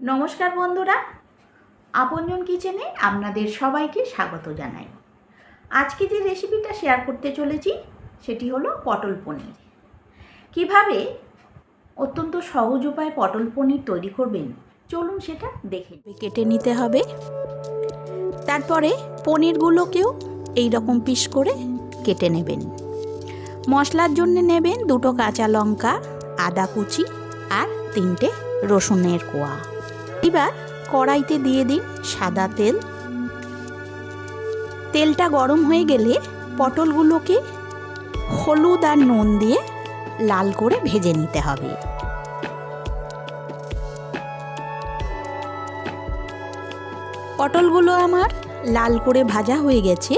নমস্কার বন্ধুরা। আপনজন কিচেনে আপনাদের সবাইকে স্বাগত জানাই। আজকে যে রেসিপিটা শেয়ার করতে চলেছি, সেটি হলো পটল পনির। কীভাবে অত্যন্ত সহজ উপায়ে পটল পনির তৈরি করবেন, চলুন সেটা দেখে কেটে নিতে হবে। তারপরে পনিরগুলোকেও এই রকম পিস করে কেটে নেবেন। মশলার জন্য নেবেন দুটো কাঁচা লঙ্কা, আদা কুচি আর তিনটে রসুনের কোয়া। এবার কড়াইতে দিয়ে দিন সাদা তেল। তেলটা গরম হয়ে গেলে পটলগুলোকে হলুদ আর নুন দিয়ে লাল করে ভেজে নিতে হবে। পটলগুলো আমার লাল করে ভাজা হয়ে গেছে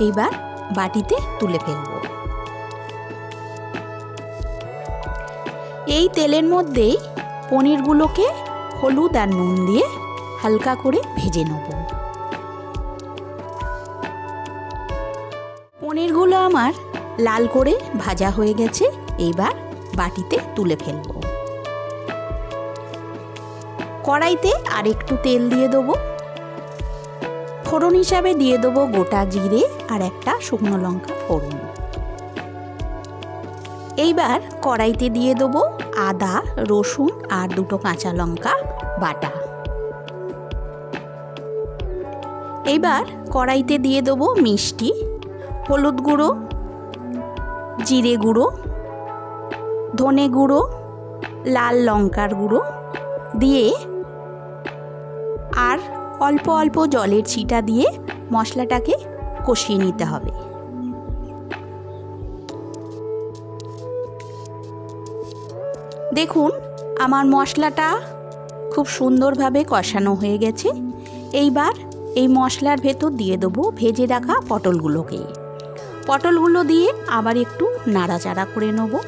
এইবার বাটিতে তুলে ফেলব। এই তেলের মধ্যেই পনিরগুলোকে হলুদ আর নুন দিয়ে হালকা করে ভেজে নেব। পনিরগুলো আমার লাল করে ভাজা হয়ে গেছে, এইবার বাটিতে তুলে ফেলব। কড়াইতে আর একটু তেল দিয়ে দেবো। ফোড়ন হিসাবে দিয়ে দেবো গোটা জিরে আর একটা শুকনো লঙ্কা ফোড়ন। এইবার কড়াইতে দিয়ে দেবো আদা, রসুন আর দুটো কাঁচা লঙ্কা বাটা। এইবার কড়াইতে দিয়ে দেবো মিষ্টি, হলুদ গুঁড়ো, জিরে গুঁড়ো, ধনে গুঁড়ো, লাল লঙ্কার গুঁড়ো দিয়ে আর অল্প অল্প জলের ছিটা দিয়ে মশলাটাকে কষিয়ে নিতে হবে। দেখুন, আমার মশলাটা খুব সুন্দরভাবে কষানো হয়ে গেছে। এইবার এই মশলার ভেতর দিয়ে দেবো ভেজে রাখা পটলগুলোকে। পটলগুলো দিয়ে আবার একটু নাড়াচাড়া করে নেব।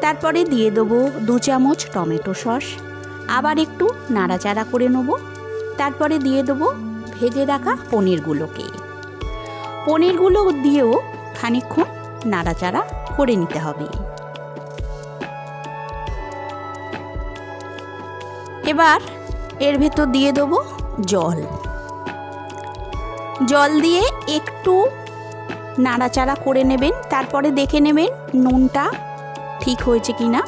তারপরে দিয়ে দেবো দু চামচ টমেটো সস। আবার একটু নাড়াচাড়া করে নেব। তারপরে দিয়ে দেবো ভেজে রাখা পনিরগুলোকে। পনিরগুলো দিয়েও খানিকক্ষণ নাড়াচাড়া করে নিতে হবে। এবার এর ভেতর দিয়ে দেবো জল। জল দিয়ে একটু নাড়াচাড়া করে নেবেন, তারপরে দেখে নেবেন নুনটা ঠিক হয়েছে কি না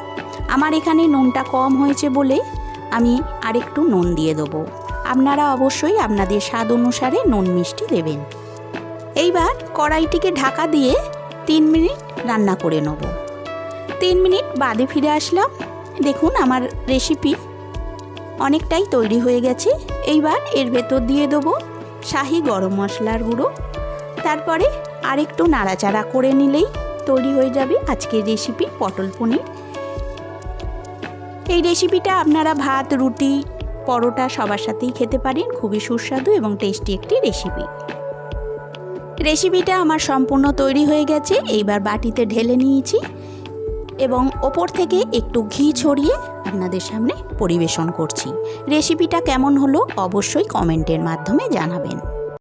আমার এখানে নুনটা কম হয়েছে বলে আমি আরেকটু নুন দিয়ে দেবো। আপনারা অবশ্যই আপনাদের স্বাদ অনুসারে নুন মিষ্টি দেবেন। এইবার কড়াইটিকে ঢাকা দিয়ে তিন মিনিট রান্না করে নেব। তিন মিনিট বাদে ফিরে আসলাম। দেখুন আমার রেসিপি অনেকটাই তৈরি হয়ে গেছে। এইবার এর ভেতর দিয়ে দেবো শাহি গরম মশলার গুঁড়ো। তারপরে আরেকটু নাড়াচাড়া করে নিলেই তৈরি হয়ে যাবে আজকের রেসিপি পটল পনির। এই রেসিপিটা আপনারা ভাত, রুটি, পরোটা সবার সাথেই খেতে পারেন। খুবই সুস্বাদু এবং টেস্টি একটি রেসিপি রেসিপিটা আমার সম্পূর্ণ তৈরি হয়ে গেছে। এইবার বাটিতে ঢেলে নিয়েছি। এবং ওপর থেকে একটু ঘি ছড়িয়ে আপনাদের সামনে পরিবেশন করছি। রেসিপিটা কেমন হলো অবশ্যই কমেন্টের মাধ্যমে জানাবেন।